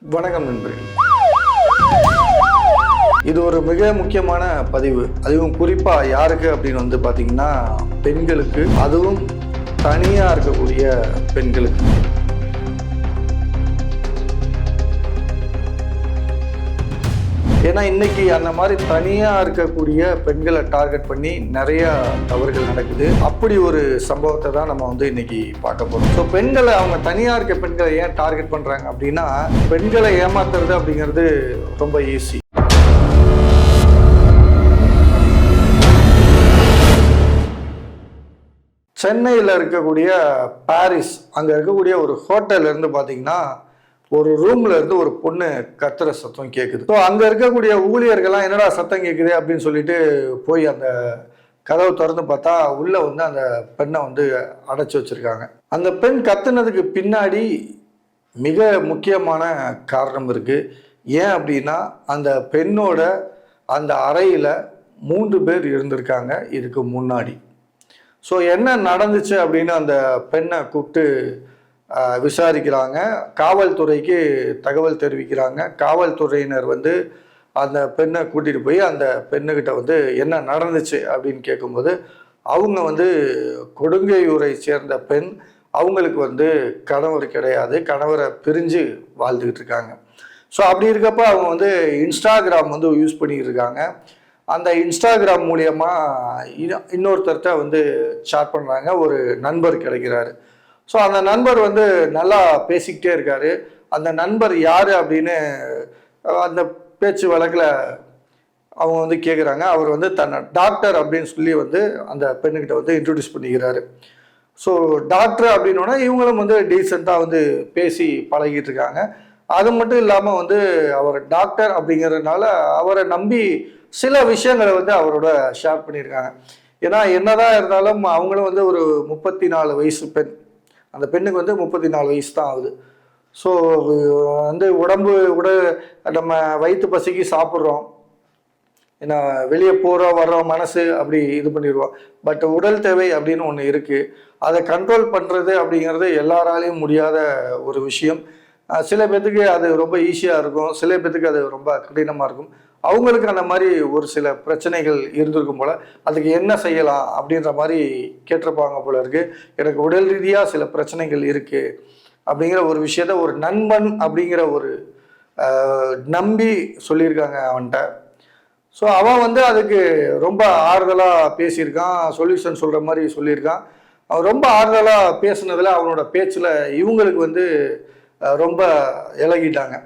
வணக்கம் நண்பர்கள். இது ஒரு மிக முக்கியமான பதிவு. அதுவும் குறிப்பாக யாருக்கு அப்படின்னு வந்து பார்த்தீங்கன்னா பெண்களுக்கு. அதுவும் தனியாக இருக்கக்கூடிய பெண்களுக்கு. ஏன்னா இன்னைக்கு அந்த மாதிரி தனியாக இருக்கக்கூடிய பெண்களை டார்கெட் பண்ணி நிறைய தவறுகள் நடக்குது. அப்படி ஒரு சம்பவத்தை தான் நம்ம வந்து இன்னைக்கு பார்க்க போகிறோம் ஸோ பெண்களை அவங்க தனியாக இருக்க பெண்களை ஏன் டார்கெட் பண்ணுறாங்க அப்படின்னா பெண்களை ஏமாத்துறது அப்படிங்கிறது ரொம்ப ஈஸி சென்னையில் இருக்கக்கூடிய பாரிஸ் அங்கே இருக்கக்கூடிய ஒரு ஹோட்டல்ல இருந்து பார்த்தீங்கன்னா ஒரு ரூம்ல இருந்து ஒரு பொண்ணு கத்துற சத்தம் கேட்குது ஸோ அங்கே இருக்கக்கூடிய ஊழியர்கள்லாம் என்னடா சத்தம் கேட்குது அப்படின்னு சொல்லிட்டு போய் அந்த கதவை திறந்து பார்த்தா உள்ள வந்து அந்த பெண்ணை வந்து அடைச்சி வச்சிருக்காங்க. அந்த பெண் கத்துனதுக்கு பின்னாடி மிக முக்கியமான காரணம் இருக்கு. ஏன் அப்படின்னா அந்த பெண்ணோட அந்த அறையில் மூன்று பேர் இருந்திருக்காங்க இதுக்கு முன்னாடி. ஸோ என்ன நடந்துச்சு அப்படின்னு அந்த பெண்ணை கூப்பிட்டு விசாரிக்கிறாங்க. காவல்துறைக்கு தகவல் தெரிவிக்கிறாங்க. காவல்துறையினர் வந்து அந்த பெண்ணை கூட்டிகிட்டு போய் அந்த பெண்ணுக்கிட்ட வந்து என்ன நடந்துச்சு அப்படின்னு கேட்கும்போது அவங்க வந்து கொடுங்கையூரை சேர்ந்த பெண் அவங்களுக்கு வந்து கணவர் கிடையாது. கணவரை பிரிஞ்சு வாழ்ந்துக்கிட்டு இருக்காங்க. ஸோ அப்படி இருக்கப்ப அவங்க வந்து இன்ஸ்டாகிராம் வந்து யூஸ் பண்ணிக்கிட்டு இருக்காங்க. அந்த இன்ஸ்டாகிராம் மூலியமாக இன்னொருத்தர்கிட்ட வந்து சாட் பண்ணுறாங்க ஒரு நண்பர் கிடைக்கிறாரு. ஸோ அந்த நண்பர் வந்து நல்லா பேசிக்கிட்டே இருக்காரு. அந்த நண்பர் யார் அப்படின்னு அந்த பேச்சு வழக்கில் அவங்க வந்து கேட்குறாங்க அவர் வந்து தன்னை டாக்டர் அப்படின்னு சொல்லி வந்து அந்த பெண்ணுக்கிட்ட வந்து இன்ட்ரடியூஸ் பண்ணிக்கிறாரு. ஸோ டாக்டர் அப்படின்னோன்னா இவங்களும் வந்து டீசெண்டாக வந்து பேசி பழகிட்டு இருக்காங்க அது மட்டும் இல்லாமல் வந்து அவர் டாக்டர் அப்படிங்கிறதுனால அவரை நம்பி சில விஷயங்களை வந்து அவரோட ஷேர் பண்ணியிருக்காங்க ஏன்னா என்னதான் இருந்தாலும் அவங்களும் வந்து ஒரு முப்பத்தி நாலு வயசு பெண். அந்த பெண்ணுக்கு வந்து முப்பத்தி நாலு வயசு தான் ஆகுது. ஸோ வந்து உடம்பு உட நம்ம வயிற்று பசிக்கு சாப்பிட்றோம். ஏன்னா வெளியே போகிறோம் வர்றோம் மனசு அப்படி இது பண்ணிடுவோம். பட் உடல் தேவை அப்படின்னு ஒன்று இருக்குது அதை கண்ட்ரோல் பண்ணுறது அப்படிங்கிறது எல்லாராலையும் முடியாத ஒரு விஷயம். சில பேர்த்துக்கு அது ரொம்ப ஈஸியாக இருக்கும். சில பேர்த்துக்கு அது ரொம்ப கடினமாக இருக்கும். அவங்களுக்கு அந்த மாதிரி ஒரு சில பிரச்சனைகள் இருந்திருக்கும் போல் அதுக்கு என்ன செய்யலாம் அப்படின்ற மாதிரி கேட்டிருப்பாங்க போல இருக்கு. எனக்கு உடல் ரீதியாக சில பிரச்சனைகள் இருக்குது அப்படிங்கிற ஒரு விஷயத்த ஒரு நண்பன் அப்படிங்கிற ஒரு நம்பி சொல்லியிருக்காங்க அவன்கிட்ட. ஸோ அவன் வந்து அதுக்கு ரொம்ப ஆறுதலாக பேசியிருக்கான் சொல்யூஷன் சொல்கிற மாதிரி சொல்லியிருக்கான். அவன் ரொம்ப ஆறுதலாக பேசுனதில் அவனோட பேச்சில் இவங்களுக்கு வந்து ரொம்ப இலகிட்டாங்க.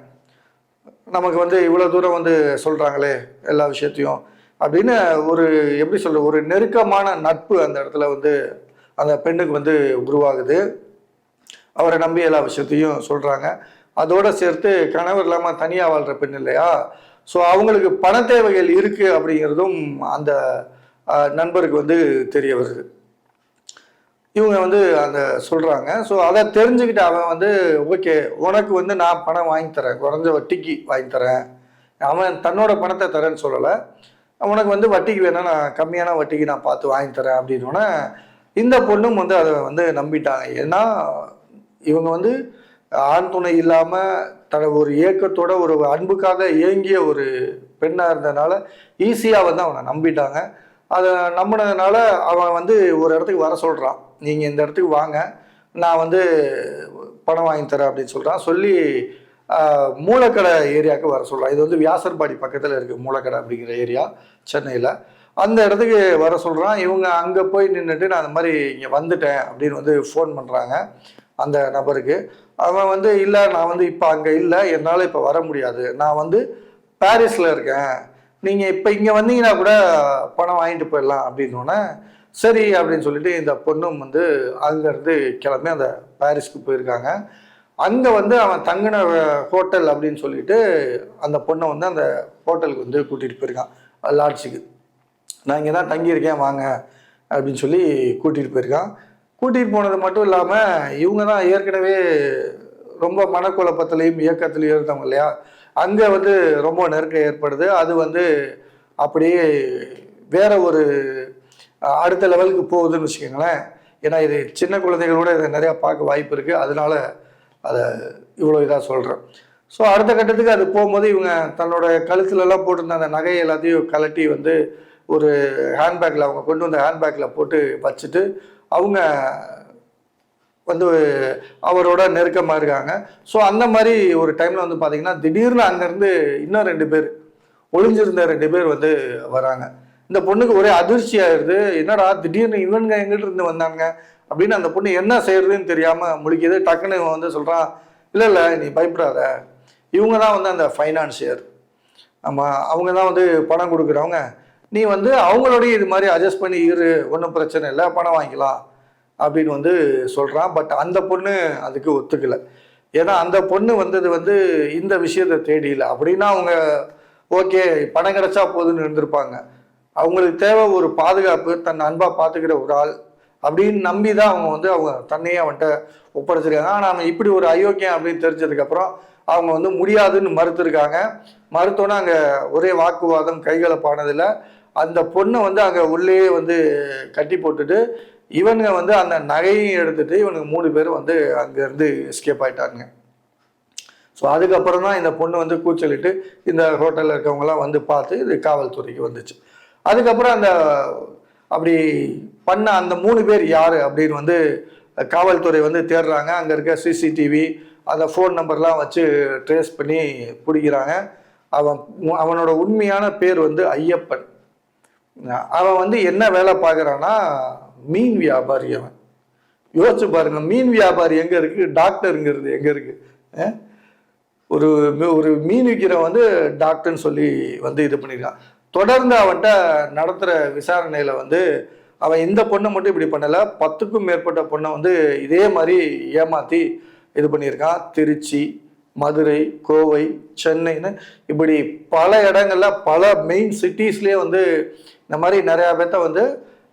நமக்கு வந்து இவ்வளோ தூரம் வந்து சொல்கிறாங்களே எல்லா விஷயத்தையும் அப்படின்னு ஒரு எப்படி சொல்கிற ஒரு நெருக்கமான நட்பு அந்த இடத்துல வந்து அந்த பெண்ணுக்கு வந்து உருவாகுது. அவரை நம்பி எல்லா விஷயத்தையும் சொல்கிறாங்க அதோடு சேர்த்து கணவர் இல்லாமல் தனியாக வாழ்கிற பெண் இல்லையா? ஸோ அவங்களுக்கு பண தேவைகள் இருக்குது அப்படிங்கிறதும் அந்த நண்பருக்கு வந்து தெரிய வருது. இவங்க வந்து அந்த சொல்கிறாங்க ஸோ அதை தெரிஞ்சுக்கிட்டு அவன் வந்து ஓகே உனக்கு வந்து நான் பணம் வாங்கி தரேன். குறைஞ்ச வட்டிக்கு வாங்கி தரேன். அவன் தன்னோட பணத்தை தரேன்னு சொல்லலை. உனக்கு வந்து வட்டிக்கு வேணா நான் கம்மியான வட்டிக்கு நான் பார்த்து வாங்கி தரேன். அப்படின்னோடனே இந்த பொண்ணும் வந்து அதை வந்து நம்பிட்டாங்க. ஏன்னா இவங்க வந்து ஆண் துணை இல்லாமல் தன ஒரு ஏக்கத்தோட ஒரு அன்புக்காக இயங்கிய ஒரு பெண்ணாக இருந்ததுனால ஈஸியாக வந்து அவனை நம்பிட்டாங்க. அதை நம்பினதுனால அவன் வந்து ஒரு இடத்துக்கு வர சொல்கிறான் நீங்கள் இந்த இடத்துக்கு வாங்க நான் வந்து பணம் வாங்கி தரேன் அப்படின்னு சொல்கிறான் சொல்லி மூலக்கடை ஏரியாவுக்கு வர சொல்கிறான் இது வந்து வியாசர்பாடி பக்கத்தில் இருக்குது மூலக்கடை அப்படிங்கிற ஏரியா சென்னையில். அந்த இடத்துக்கு வர சொல்கிறான் இவங்க அங்கே போய் நின்றுட்டு நான் அந்த மாதிரி இங்கே வந்துட்டேன் அப்படின்னு வந்து ஃபோன் பண்ணுறாங்க அந்த நபருக்கு. அவன் வந்து இல்லை நான் வந்து இப்போ அங்கே இல்லை. என்னால் இப்போ வர முடியாது. நான் வந்து பாரிஸில் இருக்கேன். நீங்கள் இப்போ இங்கே வந்தீங்கன்னா கூட பணம் வாங்கிட்டு போயிடலாம் அப்படின்னோடனே சரி அப்படின்னு சொல்லிட்டு இந்த பொண்ணும் வந்து அங்கேருந்து கிளம்பி அந்த பாரிஸ்க்கு போயிருக்காங்க. அங்கே வந்து அவன் தங்கின ஹோட்டல் அப்படின்னு சொல்லிட்டு அந்த பொண்ணை வந்து அந்த ஹோட்டலுக்கு வந்து கூட்டிகிட்டு போயிருக்கான் லாட்ஜுக்கு. நான் இங்கே தான் தங்கியிருக்கேன் வாங்க அப்படின்னு சொல்லி கூட்டிகிட்டு போயிருக்கான். கூட்டிகிட்டு போனது மட்டும் இல்லாமல் இவங்க தான் ஏற்கனவே ரொம்ப மனக்குழப்பத்திலையும் இயக்கத்திலையும் இருந்தவங்க இல்லையா? அங்கே வந்து ரொம்ப நெருக்கம் ஏற்படுது. அது வந்து அப்படியே வேற ஒரு அடுத்த லெவலுக்கு போகுதுன்னு வச்சுக்கோங்களேன். ஏன்னா இது சின்ன குழந்தைகளோட இதை நிறையா பார்க்க வாய்ப்பு இருக்குது அதனால அதை இவ்வளோ இதாக சொல்கிறேன் ஸோ அடுத்த கட்டத்துக்கு அது போகும்போது இவங்க தன்னோட கழுத்துலலாம் போட்டிருந்த அந்த நகை எல்லாத்தையும் கலட்டி வந்து ஒரு ஹேண்ட்பேக்கில் அவங்க கொண்டு வந்த ஹேண்ட்பேக்கில் போட்டு வச்சுட்டு அவங்க வந்து அவரோட நெருக்கமாக இருக்காங்க. ஸோ அந்த மாதிரி ஒரு டைமில் வந்து பார்த்தீங்கன்னா திடீர்னு அங்கேருந்து இன்னும் ரெண்டு பேர் ஒளிஞ்சிருந்த ரெண்டு பேர் வந்து வராங்க. இந்த பொண்ணுக்கு ஒரே அதிர்ச்சி ஆயிடுது. என்னடா திடீர்னு இவனுங்க எங்கிட்ட இருந்து வந்தாங்க அப்படின்னு அந்த பொண்ணு என்ன செய்யறதுன்னு தெரியாமல் முழிக்கிது. டக்குன்னு இவன் வந்து சொல்கிறான் இல்லை இல்லை நீ பயப்படாத. இவங்க தான் வந்து அந்த ஃபைனான்சியர் ஆமாம் அவங்க தான் வந்து பணம் கொடுக்குறவங்க. நீ வந்து அவங்களோடய இது மாதிரி அட்ஜஸ்ட் பண்ணி இரு. ஒன்றும் பிரச்சனை இல்லை. பணம் வாங்கிக்கலாம். அப்படின்னு வந்து சொல்கிறான் பட் அந்த பொண்ணு அதுக்கு ஒத்துக்கலை. ஏன்னா அந்த பொண்ணு வந்தது வந்து இந்த விஷயத்தை தேடியில. அப்படின்னா அவங்க ஓகே பணம் கிடைச்சா போதுன்னு இருந்திருப்பாங்க. அவங்களுக்கு தேவை ஒரு பாதுகாப்பு தன் அன்பாக பார்த்துக்கிற ஒரு ஆள் அப்படின்னு நம்பி தான் அவங்க வந்து அவங்க தன்னையே அவன்கிட்ட ஒப்படைச்சிருக்காங்க. ஆனால் அவன் இப்படி ஒரு அயோக்கியம் அப்படின்னு தெரிஞ்சதுக்கப்புறம் அவங்க வந்து முடியாதுன்னு மறுத்துருக்காங்க. மறுத்தோன்னே அங்கே ஒரே வாக்குவாதம் கைகலப்பானதில் அந்த பொண்ணை வந்து அங்கே உள்ளே வந்து கட்டி போட்டுட்டு இவனுங்க வந்து அந்த நகையும் எடுத்துட்டு இவனுக்கு மூணு பேர் வந்து அங்கேருந்து எஸ்கேப் ஆயிட்டாங்க ஸோ அதுக்கப்புறம் தான் இந்த பொண்ணு வந்து கூச்சலிட்டு இந்த ஹோட்டலில் இருக்கவங்கலாம் வந்து பார்த்து இது காவல்துறைக்கு வந்துச்சு. அதுக்கப்புறம் அந்த அப்படி பண்ண அந்த மூணு பேர் யார் அப்படின்னு வந்து காவல்துறை வந்து தேடுறாங்க. அங்கே இருக்க சிசிடிவி அந்த ஃபோன் நம்பர்லாம் வச்சு ட்ரேஸ் பண்ணி பிடிக்கிறாங்க. அவன் அவனோட உண்மையான பேர் வந்து ஐயப்பன். அவன் வந்து என்ன வேலை பார்க்குறான்னா மீன் வியாபாரி அவன் யோசிச்சு பாருங்க மீன் வியாபாரி எங்கே இருக்கு? டாக்டருங்கிறது எங்கே இருக்கு? ஒரு ஒரு மீன் விற்கிறவன் வந்து டாக்டர்னு சொல்லி வந்து இது பண்ணியிருக்கான் தொடர்ந்து அவன்கிட்ட நடத்துகிற விசாரணையில் வந்து அவன் இந்த பொண்ணை மட்டும் இப்படி பண்ணலை பத்துக்கும் மேற்பட்ட பொண்ணை வந்து இதே மாதிரி ஏமாற்றி இது பண்ணியிருக்கான். திருச்சி மதுரை கோவை சென்னைன்னு இப்படி பல இடங்களில் பல மெயின் சிட்டிஸ்லேயே வந்து இந்த மாதிரி நிறையா பேர்த்த வந்து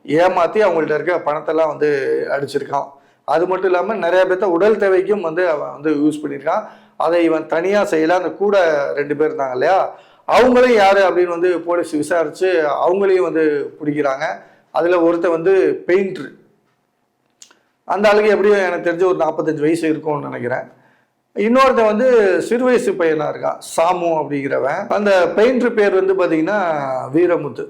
ஏமாற்றி அவங்கள்ட்ட இருக்க பணத்தெல்லாம் வந்து அடிச்சிருக்கான். அது மட்டும் இல்லாமல் நிறைய பேர்த்த உடல் தேவைக்கும் வந்து அவன் வந்து யூஸ் பண்ணியிருக்கான் அதை இவன் தனியாக செய்யலாம் அந்த கூட ரெண்டு பேர் இருந்தாங்க இல்லையா? அவங்களையும் யார் அப்படின்னு வந்து போலீஸ் விசாரித்து அவங்களையும் வந்து பிடிக்கிறாங்க. அதில் ஒருத்தன் வந்து பெயிண்ட்ரு அந்த ஆளுக்கு எப்படியும் எனக்கு தெரிஞ்ச ஒரு நாற்பத்தஞ்சு வயசு இருக்கும்னு நினைக்கிறேன். இன்னொருத்தன் வந்து சிறு வயசு பையனாக இருக்கான். சாமு அப்படிங்கிறவன். அந்த பெயிண்டர் பேர் வந்து பார்த்தீங்கன்னா வீரமுத்து.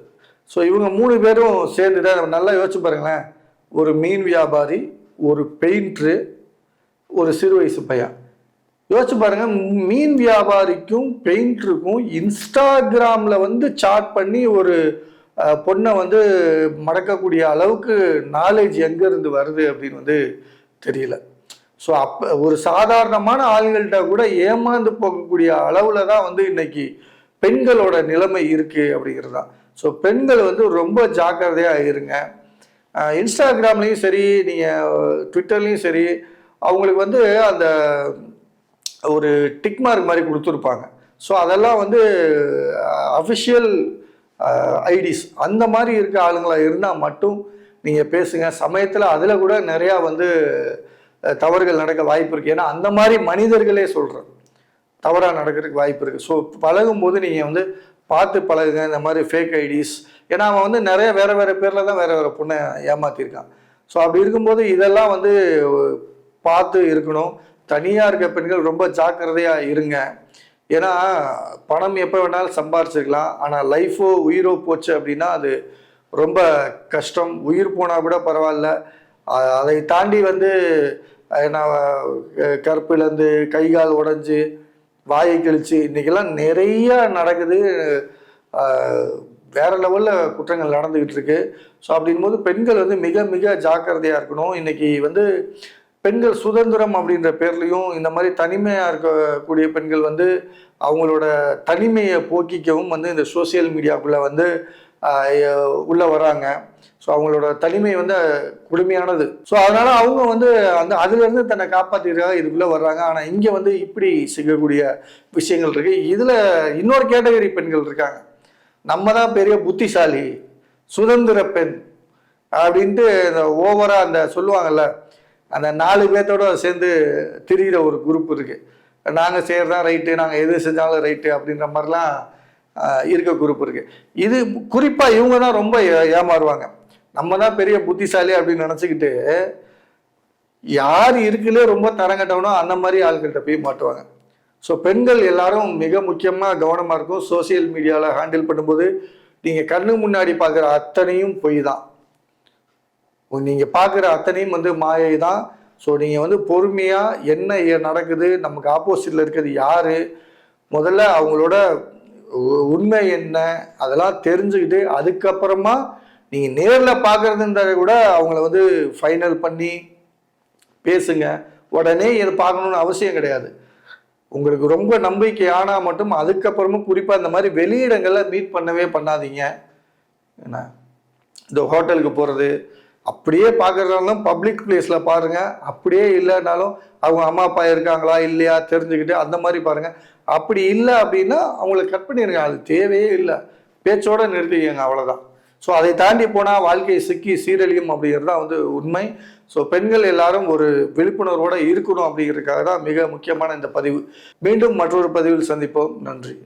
ஸோ இவங்க மூணு பேரும் சேர்ந்துட்டு நல்லா யோசிச்சு பாருங்களேன். ஒரு மீன் வியாபாரி ஒரு பெயிண்ட்ரு ஒரு சிறு வயசு பையன். யோசிச்சு பாருங்க மீன் வியாபாரிக்கும் பெயிண்டருக்கும் இன்ஸ்டாகிராமில் வந்து சாட் பண்ணி ஒரு பொண்ணை வந்து மடக்கக்கூடிய அளவுக்கு நாலேஜ் எங்கேருந்து வருது அப்படின்னு வந்து தெரியல. ஸோ அப்போ ஒரு சாதாரணமான ஆள்கள்கிட்ட கூட ஏமாந்து போகக்கூடிய அளவில் தான் வந்து இன்னைக்கு பெண்களோட நிலைமை இருக்குது அப்படிங்கிறது தான் ஸோ பெண்கள் வந்து ரொம்ப ஜாக்கிரதையாக இருங்க. இன்ஸ்டாகிராம்லேயும் சரி நீங்கள் ட்விட்டர்லேயும் சரி அவங்களுக்கு வந்து அந்த ஒரு டிக் மார்க் மாதிரி கொடுத்துருப்பாங்க. ஸோ அதெல்லாம் வந்து அஃபிஷியல் ஐடிஸ் அந்த மாதிரி இருக்க ஆளுங்களாக இருந்தால் மட்டும் நீங்கள் பேசுங்க. சமயத்தில் அதில் கூட நிறையா வந்து தவறுகள் நடக்க வாய்ப்பு இருக்குது ஏன்னா அந்த மாதிரி மனிதர்களே சொல்கிறேன் தவறாக நடக்கிறதுக்கு வாய்ப்பு இருக்குது ஸோ பழகும்போது நீங்கள் வந்து பார்த்து பழகுங்க இந்த மாதிரி ஃபேக் ஐடிஸ் ஏன்னா அவன் வந்து நிறைய வேறு வேறு பேரில் தான் வேறு வேறு பொண்ணை ஏமாற்றிருக்கான் ஸோ அப்படி இருக்கும்போது இதெல்லாம் வந்து பார்த்து இருக்கணும். தனியாக இருக்க பெண்கள் ரொம்ப ஜாக்கிரதையாக இருங்க. ஏன்னா பணம் எப்போ வேணாலும் சம்பாரிச்சிருக்கலாம். ஆனால் லைஃபோ உயிரோ போச்சு அப்படின்னா அது ரொம்ப கஷ்டம். உயிர் போனால் கூட பரவாயில்ல. அதை தாண்டி வந்து நான் அஹ், கை கால் உடஞ்சி வாயை கிழிச்சு இன்னைக்கெல்லாம் நிறைய நடக்குது. வேற லெவலில் குற்றங்கள் நடந்துக்கிட்டு இருக்கு. ஸோ அப்படிங்கும்போது பெண்கள் வந்து மிக மிக ஜாக்கிரதையாக இருக்கணும். இன்னைக்கு வந்து பெண்கள் சுதந்திரம் அப்படின்ற பேர்லையும் இந்த மாதிரி தனிமையாக இருக்கக்கூடிய பெண்கள் வந்து அவங்களோட தனிமையை போக்கிக்கவும் வந்து இந்த சோஷியல் மீடியாக்குள்ளே வந்து உள்ளே வராங்க. ஸோ அவங்களோட தனிமை வந்து கொடுமையானது. ஸோ அதனால அவங்க வந்து அந்த அதுலேருந்து தன்னை காப்பாற்றிருக்காங்க இதுக்குள்ளே வர்றாங்க. ஆனால் இங்கே வந்து இப்படி செய்யக்கூடிய விஷயங்கள் இருக்கு. இதில் இன்னொரு கேட்டகரி பெண்கள் இருக்காங்க. நம்ம தான் பெரிய புத்திசாலி சுதந்திர பெண் அப்படின்ட்டு இந்த ஓவராக அந்த சொல்லுவாங்கல்ல அந்த நாலு பேர்த்தோட சேர்ந்து திரிகிற ஒரு குரூப் இருக்குது நாங்கள் செய்கிறதா ரைட்டு நாங்கள் எது செஞ்சாலும் ரைட்டு அப்படின்ற மாதிரிலாம் இருக்க குரூப் இருக்குது இது குறிப்பாக இவங்க தான் ரொம்ப ஏ- ஏமாறுவாங்க. நம்ம தான் பெரிய புத்திசாலி அப்படின்னு நினச்சிக்கிட்டு யார் இருக்குன்னு ரொம்ப தரங்கட்டவனோ அந்த மாதிரி ஆள்கிட்ட போய் மாட்டுவாங்க. ஸோ பெண்கள் எல்லாரும் மிக முக்கியமாக கவனமாக இருக்கும். சோஷியல் மீடியாவில் ஹேண்டில் பண்ணும்போது நீங்கள் கண்ணு முன்னாடி பார்க்குற அத்தனையும் பொய் தான். நீங்கள் பார்க்குற அத்தனையும் வந்து மாயை தான். ஸோ நீங்கள் வந்து பொறுமையாக என்ன ஏ- நடக்குது நமக்கு ஆப்போசிட்டில் இருக்கிறது யார் முதல்ல அவங்களோட உண்மை என்ன அதெல்லாம் தெரிஞ்சுக்கிட்டு அதுக்கப்புறமா நீங்கள் நேரில் பார்க்குறதுன்றத கூட அவங்கள வந்து ஃபைனல் பண்ணி பேசுங்க. உடனே இதை பார்க்கணுன்னு அவசியம் கிடையாது. உங்களுக்கு ரொம்ப நம்பிக்கை ஆனால் மட்டும் அதுக்கப்புறமும் குறிப்பாக இந்த மாதிரி வெளியிடங்களில் மீட் பண்ணவே பண்ணாதீங்க. என்ன இந்த ஹோட்டலுக்கு போகிறது அப்படியே பார்க்குறதாலும் பப்ளிக் பிளேஸில் பாருங்கள் அப்படியே இல்லைனாலும் அவங்க அம்மா அப்பா இருக்காங்களா இல்லையா தெரிஞ்சுக்கிட்டு அந்த மாதிரி பாருங்கள் அப்படி இல்லை அப்படின்னா அவங்கள கட் பண்ணிடுங்க அது தேவையே இல்லை. பேச்சோடு நிறுத்திக்கங்க அவ்வளோதான் ஸோ அதை தாண்டி போனால் வாழ்க்கையை சிக்கி சீரழியும் அப்படிங்கிறது தான் வந்து உண்மை. ஸோ பெண்கள் எல்லாரும் ஒரு விழிப்புணர்வோடு இருக்கணும் அப்படிங்கிறதுக்காக தான் மிக முக்கியமான இந்த பதிவு. மீண்டும் மற்றொரு பதிவில் சந்திப்போம். நன்றி.